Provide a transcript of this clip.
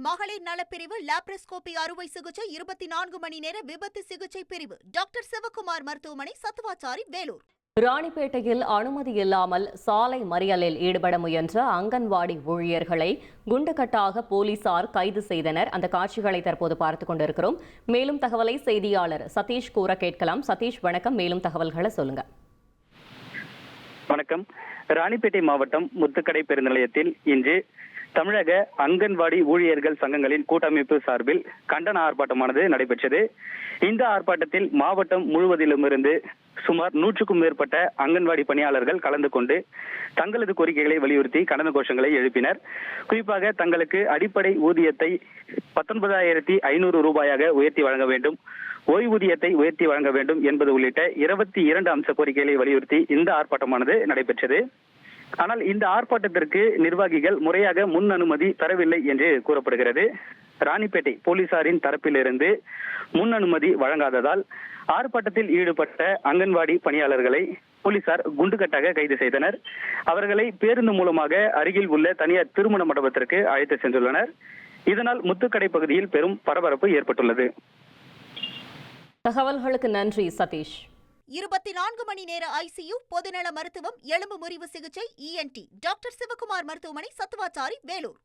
மகளிர் நலப்பிரிவு லாப்ரோஸ்கோபி அறுவை சிகிச்சை இருபத்தி நான்கு மணி நேர விபத்து சிகிச்சை பிரிவு. டாக்டர் சிவகுமார் மருத்துவமனை சத்துவாச்சாரி வேலூர். ராணிப்பேட்டையில் அனுமதி இல்லாமல் சாலை மறியலில் ஈடுபட முயன்ற அங்கன்வாடி ஊழியர்களை குண்டுகட்டாக போலீசார் கைது செய்தனர். அந்த காட்சிகளை தற்போது பார்த்துக் கொண்டிருக்கிறோம். மேலும் தகவலை செய்தியாளர் சதீஷ் கூற கேட்கலாம். சதீஷ் வணக்கம். மேலும் தகவல்களை சொல்லுங்க. வணக்கம். ராணிப்பேட்டை மாவட்டம் முத்துக்கடை பெருநிலையத்தில் இன்று தமிழக அங்கன்வாடி ஊழியர்கள் சங்கங்களின் கூட்டமைப்பு சார்பில் கண்டன ஆர்ப்பாட்டமானது நடைபெற்றது. இந்த ஆர்ப்பாட்டத்தில் மாவட்டம் முழுவதிலுமிருந்து சுமார் நூற்றுக்கும் மேற்பட்ட அங்கன்வாடி பணியாளர்கள் கலந்து கொண்டு தங்களது கோரிக்கைகளை வலியுறுத்தி கண்டன கோஷங்களை எழுப்பினர். குறிப்பாக தங்களுக்கு அடிப்படை ஊதியத்தை பத்தொன்பதாயிரத்தி ஐநூறு ரூபாயாக உயர்த்தி வழங்க வேண்டும். ஓய்வூதியத்தை உயர்த்தி வழங்க வேண்டும் என்பது உள்ளிட்ட இருபத்தி இரண்டு அம்ச கோரிக்கைகளை வலியுறுத்தி இந்த ஆர்ப்பாட்டமானது நடைபெற்றது. ஆனால் இந்த ஆர்ப்பாட்டத்திற்கு நிர்வாகிகள் முறையாக முன் அனுமதி தரவில்லை என்று கூறப்படுகிறது. ராணிப்பேட்டை போலீசாரின் தரப்பிலிருந்து முன் அனுமதி வழங்காததால் ஆர்ப்பாட்டத்தில் ஈடுபட்ட அங்கன்வாடி பணியாளர்களை போலீசார் குண்டுகட்டாக கைது செய்தனர். அவர்களை பேருந்து மூலமாக அருகில் உள்ள தனியார் திருமண மண்டபத்திற்கு அழைத்து சென்றுள்ளனர். இதனால் முத்துக்கடை பகுதியில் பெரும் பரபரப்பு ஏற்பட்டுள்ளது. தகவல்களுக்கு நன்றி சதீஷ். இருபத்தி நான்கு மணி நேர ஐசியு பொதுநல மருத்துவம் எலும்பு முறிவு சிகிச்சை இஎன்டி டாக்டர் சிவகுமார் மருத்துவமனை சத்துவாச்சாரி வேலூர்.